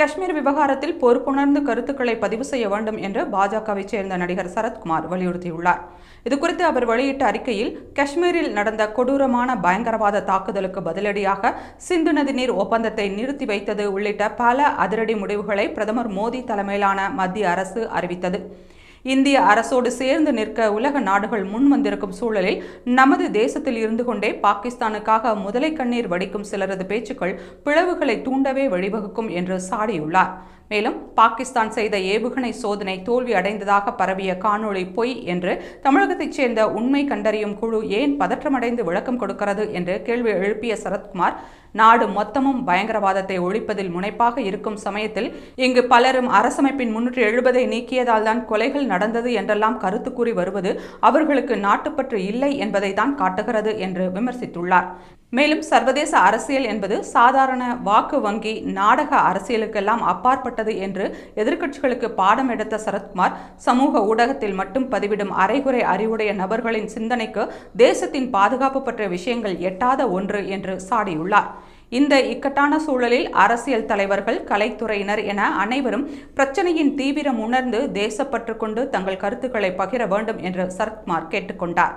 காஷ்மீர் விவகாரத்தில் பொறுப்புணர்ந்து கருத்துக்களை பதிவு செய்ய வேண்டும் என்று பாஜகவைச் சேர்ந்த நடிகர் சரத்குமார் வலியுறுத்தியுள்ளார். இதுகுறித்து அவர் வெளியிட்ட அறிக்கையில் காஷ்மீரில் நடந்த கொடூரமான பயங்கரவாத தாக்குதலுக்கு பதிலடியாக சிந்து நதி நீர் ஒப்பந்தத்தை நிறுத்தி வைத்தது உள்ளிட்ட பல அதிரடி முடிவுகளை பிரதமர் மோடி தலைமையிலான மத்திய அரசு அறிவித்தது. இந்திய அரசோடு சேர்ந்து நிற்க உலக நாடுகள் முன் வந்திருக்கும் சூழலில் நமது தேசத்தில் இருந்து கொண்டே பாகிஸ்தானுக்காக முதலை கண்ணீர் வடிக்கும் சிலரது பேச்சுக்கள் பிளவுகளை தூண்டவே வழிவகுக்கும் என்று சாடியுள்ளார். மேலும் பாகிஸ்தான் செய்த ஏவுகணை சோதனை தோல்வி அடைந்ததாக பரவிய காணொளி பொய் என்று தமிழகத்தைச் சேர்ந்த உண்மை கண்டறியும் குழு ஏன் பதற்றமடைந்து விளக்கம் கொடுக்கிறது என்று கேள்வி எழுப்பிய சரத்குமார் நாடு மொத்தமும் பயங்கரவாதத்தை ஒழிப்பதில் முனைப்பாக இருக்கும் சமயத்தில் இங்கு பலரும் அரசமைப்பின் முன்னூற்றி எழுபதை நீக்கியதால் தான் கொலைகள் நடந்தது என்றெல்லாம் கருத்து கூறி வருவது அவர்களுக்கு நாட்டுப்பற்று இல்லை என்பதை தான் காட்டுகிறது என்று விமர்சித்துள்ளார். மேலும் சர்வதேச அரசியல் என்பது சாதாரண வாக்கு வங்கி நாடக அரசியலுக்கெல்லாம் அப்பாற்பட்டது என்று எதிர்க்கட்சிகளுக்கு பாடம் எடுத்த சரத்குமார் சமூக ஊடகத்தில் மட்டும் பதிவிடும் அரைகுறை அறிவுடைய நபர்களின் சிந்தனைக்கு தேசத்தின் பாதுகாப்பு பற்றிய விஷயங்கள் எட்டாத ஒன்று என்று சாடியுள்ளார். இந்த இக்கட்டான சூழலில் அரசியல் தலைவர்கள் கலைத்துறையினர் என அனைவரும் பிரச்சனையின் தீவிரம் உணர்ந்து தேசப்பற்று கொண்டு தங்கள் கருத்துக்களை பகிர வேண்டும் என்று சரத்குமார் கேட்டுக்கொண்டார்